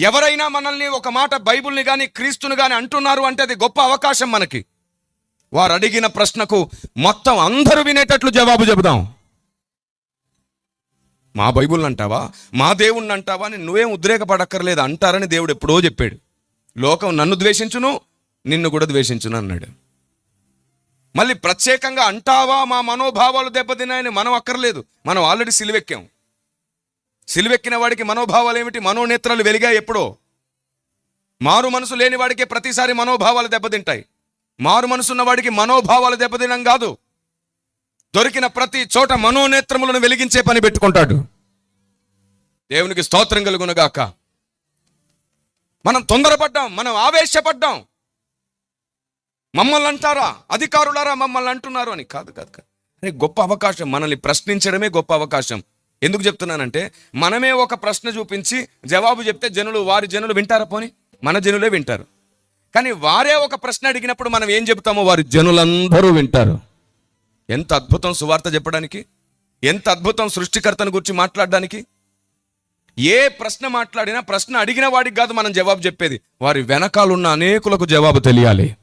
ఎవరైనా మనల్ని ఒక మాట బైబిల్ని కానీ క్రీస్తుని కానీ అంటున్నారు అంటే అది గొప్ప అవకాశం మనకి. వారు అడిగిన ప్రశ్నకు మొత్తం అందరూ వినేటట్లు జవాబు చెబుదాం. మా బైబుల్ని అంటావా? మా దేవుణ్ణి అంటావా అని నువ్వేం ఉద్రేకపడక్కర్లేదు అంటారని దేవుడు ఎప్పుడో చెప్పాడు. లోకం నన్ను ద్వేషించును నిన్ను కూడా ద్వేషించును అన్నాడు. మళ్ళీ ప్రత్యేకంగా అంటావా మా మనోభావాలు దెబ్బతిన్నాయని మనం అక్కర్లేదు. మనం ఆల్రెడీ సిలువెక్కాం. సిలువెక్కిన వాడికి మనోభావాలు ఏమిటి మనోనేత్రాలు వెలిగాయి ఎప్పుడో. మారు మనసు లేని వాడికి ప్రతిసారి మనోభావాలు దెబ్బతింటాయి. మారు మనసున్న వాడికి మనోభావాలు దెబ్బతినం కాదు. దొరికిన ప్రతి చోట మనోనేత్రములను వెలిగించే పని పెట్టుకుంటాడు. దేవునికి స్తోత్రం కలుగునగాక. మనం తొందరపడ్డాం మనం ఆవేశపడ్డాం. మమ్మల్ని అంటారా? అధికారులారా మమ్మల్ని అంటున్నారు అని కాదు కాదు కాదు. అరే గొప్ప అవకాశం. మనల్ని ప్రశ్నించడమే గొప్ప అవకాశం. ఎందుకు చెప్తున్నానంటే మనమే ఒక ప్రశ్న చూపించి జవాబు చెప్తే జనులు వారి జనులు వింటారా పోని? మన జనులే వింటారు. కానీ వారే ఒక ప్రశ్న అడిగినప్పుడు మనం ఏం చెప్తామో వారి జనులందరూ వింటారు. ఎంత అద్భుతం సువార్త చెప్పడానికి? ఎంత అద్భుతం సృష్టికర్తను గురించి మాట్లాడడానికి? ఏ ప్రశ్న మాట్లాడినా ప్రశ్న అడిగిన వాడికి కాదు మనం జవాబు చెప్పేది. వారి వెనకాలన్న అనేకులకు జవాబు తెలియాలి.